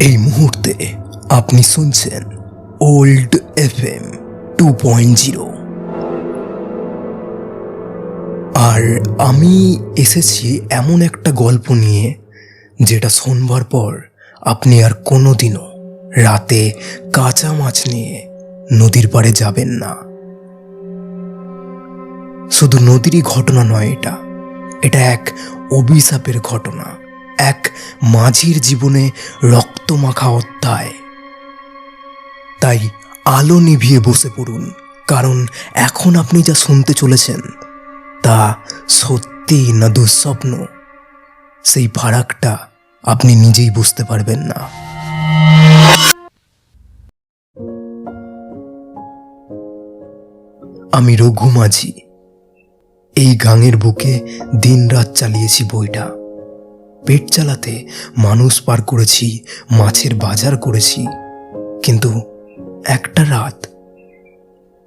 এই মুহূর্তে আপনি শুনছেন old F M two point zero আর আমি এসেছি এমন একটা গল্প নিয়ে যেটা শোনবার পর আপনি আর কোনো দিনও রাতে কাঁচা মাছ নিয়ে নদীর পাড়ে যাবেন না। শুধু নদীরই ঘটনা নয় এটা। এটা এক অভিশাপের ঘটনা। এক মাঝির জীবনে রক্তমাখা অধ্যায়। তাই আলো নিভিয়ে বসে পড়ুন, কারণ এখন আপনি যা শুনতে চলেছেন, তা সত্যি না দুঃস্বপ্ন। সেই ফারাকটা আপনি নিজেই বুঝতে পারবেন না। আমি রঘু মাঝি। এই গাঙের বুকে দিনরাত চালিয়েছি বইটা। পেট চালাতে মানুষ পার করেছি, মাছের বাজার করেছি। কিন্তু একটা রাত,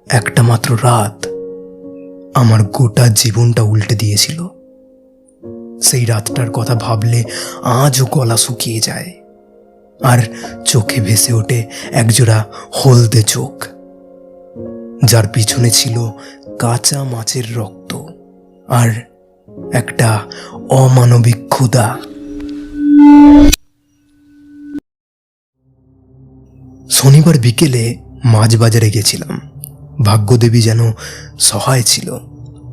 একটা মাত্র রাত আমার গোটা জীবনটা উল্টে দিয়েছিল। সেই রাতটার কথা ভাবলে আজও গলা শুকিয়ে যায় আর চোখে ভেসে ওঠে একজোড়া হলদে চোখ, যার পিছনে ছিল কাঁচা মাছের রক্ত আর একটা অমানবিক ক্ষুধা। শনিবার বিকেলে মাছ বাজারে গেছিলাম। ভাগ্যদেবী যেন সহায় ছিল।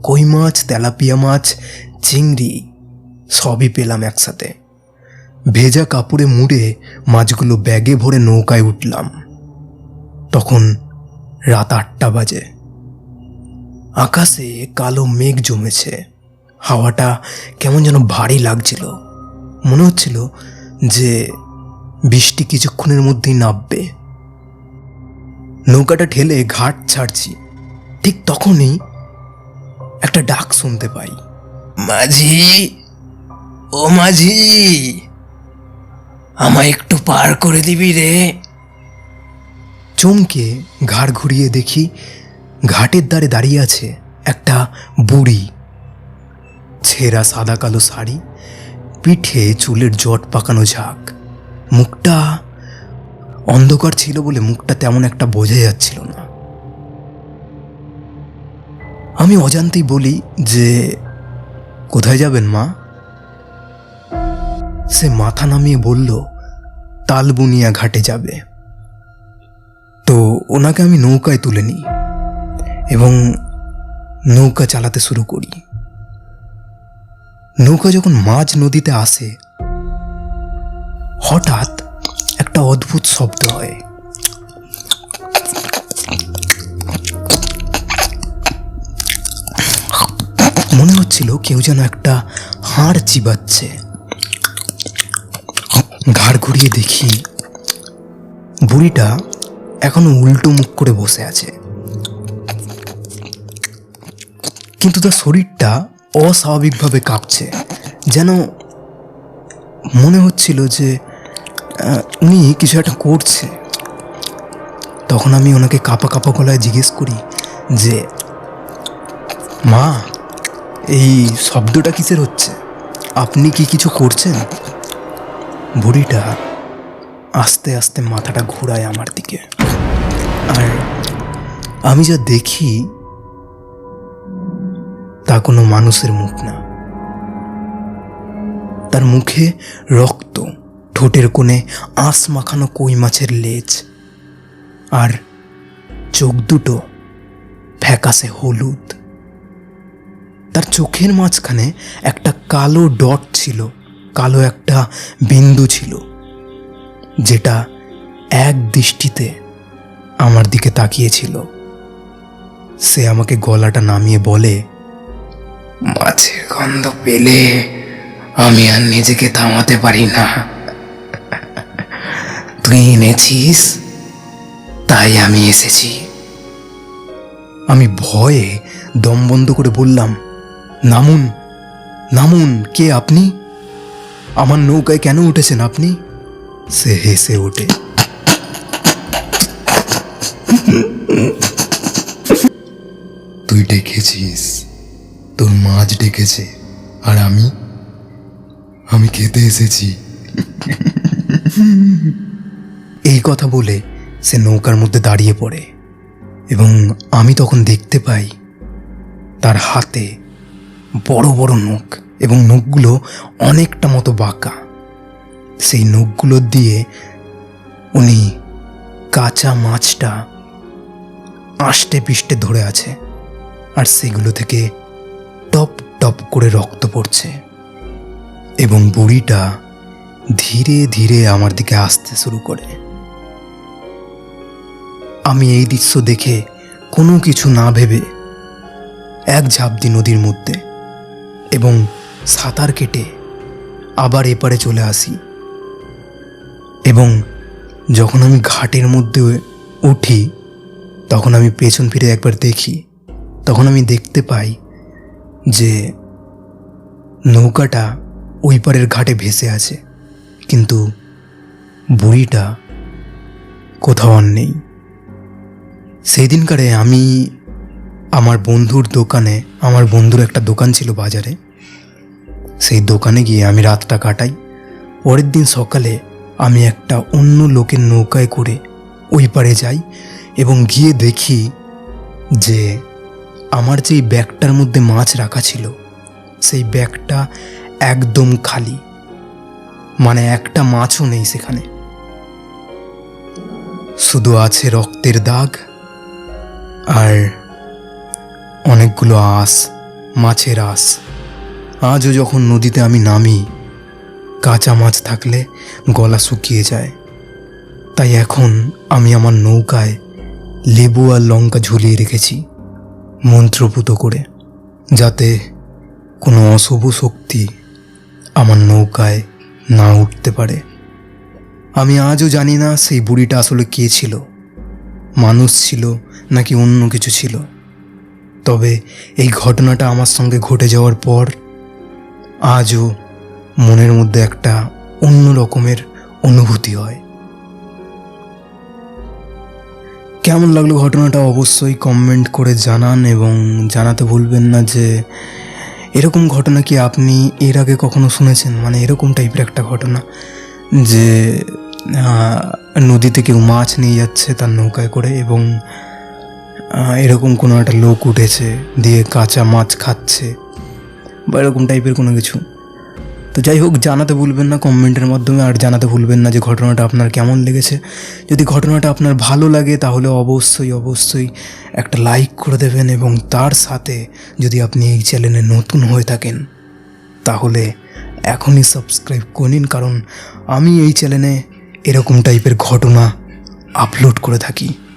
কই মাছ, তেলাপিয়া মাছ, চিংড়ি সবই পেলাম একসাথে। ভেজা কাপড়ে মুড়ে মাছগুলো ব্যাগে ভরে নৌকায় উঠলাম। তখন রাত আটটা বাজে। আকাশে কালো মেঘ জমেছে। হাওয়াটা কেমন যেন ভারী লাগছিল। মনে হচ্ছিল যে বৃষ্টি কিছুক্ষণের মধ্যেই নামবে। নৌকাটা ঠেলে ঘাট ছাড়ছি। ঠিক তখনই একটা ডাক শুনতে পাই। মাঝি, ও মাঝি, আমায় একটু পার করে দিবি রে। চমকে ঘাড় ঘুরিয়ে দেখি ঘাটের ধারে দাঁড়িয়ে আছে একটা বুড়ি। ছেঁড়া সাদা কালো শাড়ি, পিঠে চুলের জট পাকানো ঝাঁক। মুখটা অন্ধকার ছিল বলে মুখটা তেমন একটা বোঝা যাচ্ছিল না। আমি অজান্তেই বলি যে, কোথায় যাবেন, মা? সে মাথা নামিয়ে বলল, তালবুনিয়া ঘাটে যাবে। তো ওনাকে আমি নৌকায় তুলে নিই এবং নৌকা চালাতে শুরু করি। নৌকা যখন মাঝ নদীতে আসে, হঠাৎ একটা অদ্ভুত শব্দ হয়। মনে হচ্ছিল কেউ যেন একটা হাড় চিবাচ্ছে। ঘাড় ঘুরিয়ে দেখি, বুড়িটা এখনও উল্টো মুখ করে বসে আছে। কিন্তু তার শরীরটা অস্বাভাবিকভাবে কাঁপছে। যেন মনে হচ্ছিল যে উনি কিছু একটা করছে। তখন আমি ওনাকে কাপা কাপা গলায় জিজ্ঞেস করি যে, মা, এই শব্দটা কিসের হচ্ছে? আপনি কি কিছু করছেন? বুড়িটা আস্তে আস্তে মাথাটা ঘোরায় আমার দিকে। আর আমি যা দেখি তা কোনো মানুষের মুখ না। তার মুখে রক্ত, ঠোঁটের কোণে আঁশ মাখানো কই মাছের লেজ আর চোখ দুটো ফ্যাকাসে হলুদ। তার চোখের মাঝখানে একটা কালো ডট ছিল, কালো একটা বিন্দু ছিল, যেটা এক দৃষ্টিতে আমার দিকে তাকিয়েছিল। সে আমাকে গলাটা নামিয়ে বলে মাছের গন্ধ পেলে আমি আর নিজেকে থামাতে পারি না। তুই এনেছিস? তাই আমি এসেছি। আমি ভয়ে দম বন্ধ করে বললাম, নামুন নামুন, কে আপনি? আমার নৌকায় কেন উঠেছেন আপনি? সে হেসে ওঠে। তুই ডেকেছিস? তোর মাছ ডেকেছে, আর আমি আমি খেতে এসেছি। এই কথা বলে সে নৌকার মধ্যে দাঁড়িয়ে পড়ে, এবং আমি তখন দেখতে পাই তার হাতে বড় বড় নখ, এবং নখগুলো অনেকটা মতো বাঁকা। সেই নখগুলো দিয়ে উনি কাঁচা মাছটা আষ্টে পিষ্টে ধরে আছে, আর সেগুলো থেকে টপ টপ করে রক্ত পড়ছে এবং বুড়িটা ধীরে ধীরে আমার দিকে আসতে শুরু করে। আমি এই দৃশ্য দেখে কোনো কিছু না ভেবে এক ঝাঁপ দিই নদীর মধ্যে এবং সাঁতার কেটে আবার এপারে চলে আসি এবং যখন আমি ঘাটের মধ্যে উঠি, তখন আমি পেছন ফিরে একবার দেখি, তখন আমি দেখতে পাই যে নৌকাটা ওই পারের ঘাটে ভেসে আছে, কিন্তু বুড়িটা কোথাও আর নেই। সেই দিনকারে আমি আমার বন্ধুর দোকানে, আমার বন্ধুর একটা দোকান ছিল বাজারে। সেই দোকানে গিয়ে আমি রাতটা কাটাই। পরের দিন সকালে আমি একটা অন্য লোকের নৌকায় করে ওই পারে যাই এবং গিয়ে দেখি যে আমার যেই ব্যাগটার মধ্যে মাছ রাখা ছিল, সেই ব্যাগটা একদম খালি। মানে একটা মাছও নেই সেখানে। শুধু আছে রক্তের দাগ আর অনেকগুলো আঁশ, মাছের আঁশ। আজও যখন নদীতে আমি নামি, কাঁচা মাছ থাকলে গলা শুকিয়ে যায়। তাই এখন আমি আমার নৌকায় লেবু আর লঙ্কা ঝুলিয়ে রেখেছি। মন্ত্রপুত করে, যাতে কোনো অশুভ শক্তি আমার নৌকায় না উঠতে পারে। আমি আজও জানি না সেই বুড়িটা আসলে কে ছিল, মানুষ ছিল নাকি অন্য কিছু ছিল। তবে এই ঘটনাটা আমার সঙ্গে ঘটে যাওয়ার পর আজও মনের মধ্যে একটা অন্য রকমের অনুভূতি হয়। কেমন লাগল ঘটনাটা অবশ্যই কমেন্ট করে জানান এবং জানাতে ভুলবেন না যে এরকম ঘটনা কি আপনি এর আগে কখনো শুনেছেন? মানে এরকম টাইপের একটা ঘটনা যে নদীতে কেউ মাছ নিয়ে যাচ্ছে তার নৌকায় করে এবং এরকম কোনো একটা লোক উঠেছে, দিয়ে কাঁচা মাছ খাচ্ছে বা এরকম টাইপের কোনো কিছু। তো যাই হোক, জানাতে ভুলবেন না, কমেন্টের মাধ্যমে, আর জানাতে ভুলবেন না যে ঘটনাটা আপনার কেমন লেগেছে। যদি ঘটনাটা আপনার ভালো লাগে, তাহলে অবশ্যই অবশ্যই একটা লাইক করে দেবেন এবং তার সাথে যদি আপনি এই চ্যানেলে নতুন হয়ে থাকেন, তাহলে এখনই সাবস্ক্রাইব করে নিন, কারণ আমি এই চ্যানেলে এরকম টাইপের ঘটনা আপলোড করে থাকি।